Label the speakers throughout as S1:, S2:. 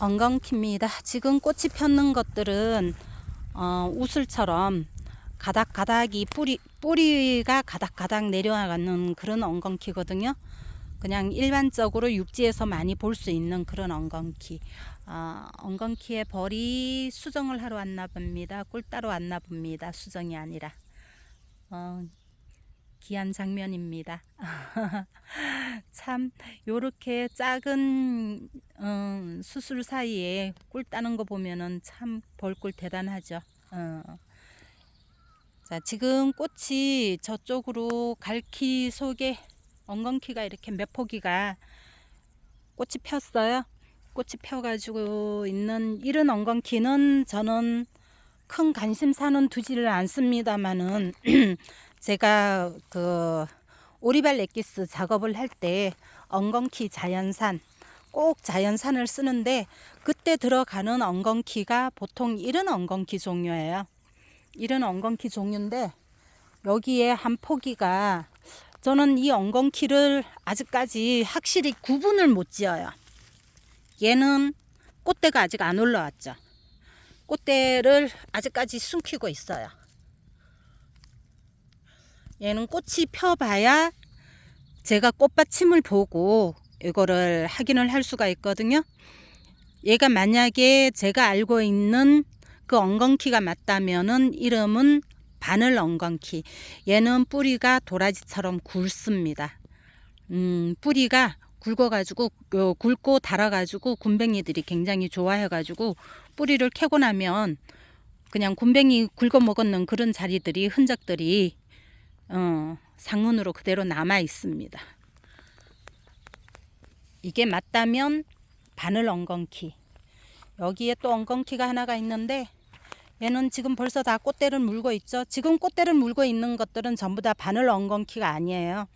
S1: 엉겅퀴입니다. 지금 꽃이 폈는 것들은 어, 우슬처럼 가닥가닥이 뿌리 뿌리가 가닥가닥 내려가는 그런 엉겅퀴거든요. 그냥 일반적으로 육지에서 많이 볼 수 있는 그런 엉겅퀴. 어, 엉겅퀴의 벌이 수정을 하러 왔나 봅니다. 꿀 따러 왔나 봅니다. 수정이 아니라. 어, 귀한 장면입니다. 참 요렇게 작은 음, 수술 사이에 꿀 따는 거 보면은 참 벌꿀 대단하죠. 어. 자 지금 꽃이 저쪽으로 갈키 속에 엉겅퀴가 이렇게 몇 포기가 꽃이 폈어요. 꽃이 펴가지고 있는 이런 엉겅퀴는 저는 큰 관심사는 두지를 않습니다만은 제가 그 오리발 엑기스 작업을 할 때 엉겅퀴 자연산 꼭 자연산을 쓰는데 그때 들어가는 엉겅퀴가 보통 이런 엉겅퀴 종류예요. 이런 엉겅퀴 종류인데 여기에 한 포기가 저는 이 엉겅퀴를 아직까지 확실히 구분을 못 지어요. 얘는 꽃대가 아직 안 올라왔죠. 꽃대를 아직까지 숨기고 있어요. 얘는 꽃이 펴봐야 제가 꽃받침을 보고 이거를 확인을 할 수가 있거든요. 얘가 만약에 제가 알고 있는 그 엉겅퀴가 맞다면은 이름은 바늘 엉겅퀴. 얘는 뿌리가 도라지처럼 굵습니다. 음, 뿌리가 굵어가지고 어, 굵고 달아가지고 군뱅이들이 굉장히 좋아해가지고 뿌리를 캐고 나면 그냥 군뱅이 굵어 먹었는 그런 자리들이 흔적들이 어, 상문으로 그대로 남아 있습니다. 이게 맞다면 바늘 엉겅퀴. 여기에 또 엉겅퀴가 하나가 있는데 얘는 지금 벌써 다 꽃대를 물고 있죠. 지금 꽃대를 물고 있는 것들은 전부 다 바늘 엉겅퀴가 아니에요.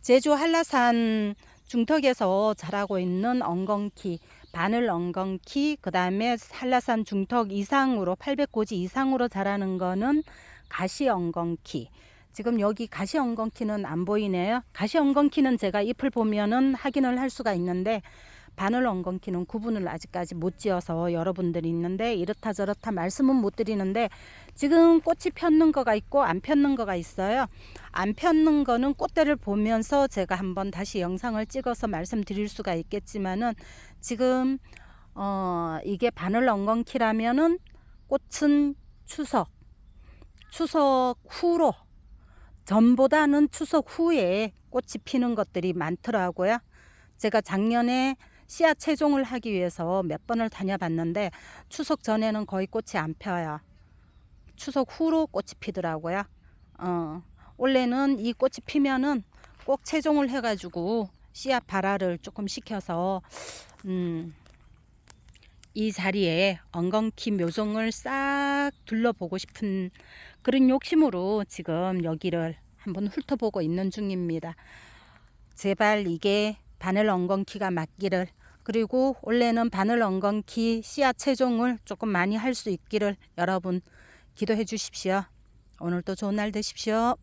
S1: 제주 한라산 중턱에서 자라고 있는 엉겅퀴, 바늘 엉겅퀴, 그 다음에 한라산 중턱 이상으로 800고지 이상으로 자라는 거는 가시 엉겅퀴. 지금 여기 가시 엉겅퀴는 안 보이네요. 가시 엉겅퀴는 제가 잎을 보면은 확인을 할 수가 있는데 바늘 엉겅퀴는 구분을 아직까지 못 지어서 여러분들이 있는데 이렇다 저렇다 말씀은 못 드리는데 지금 꽃이 폈는 거가 있고 안 폈는 거가 있어요. 안 폈는 거는 꽃대를 보면서 제가 한번 다시 영상을 찍어서 말씀드릴 수가 있겠지만은 지금 어 이게 바늘 엉겅퀴라면은 꽃은 추석 추석 후로 전보다는 추석 후에 꽃이 피는 것들이 많더라고요. 제가 작년에 씨앗 채종을 하기 위해서 몇 번을 다녀봤는데 추석 전에는 거의 꽃이 안 펴요. 추석 후로 꽃이 피더라고요. 어, 원래는 이 꽃이 피면은 꼭 채종을 해가지고 씨앗 발화를 조금 시켜서 음, 이 자리에 엉겅퀴 묘종을 싹 둘러보고 싶은 그런 욕심으로 지금 여기를 한번 훑어보고 있는 중입니다. 제발 이게 바늘 엉겅퀴가 맞기를 그리고 원래는 바늘 엉겅퀴 씨앗 채종을 조금 많이 할 수 있기를 여러분 기도해 주십시오. 오늘도 좋은 날 되십시오.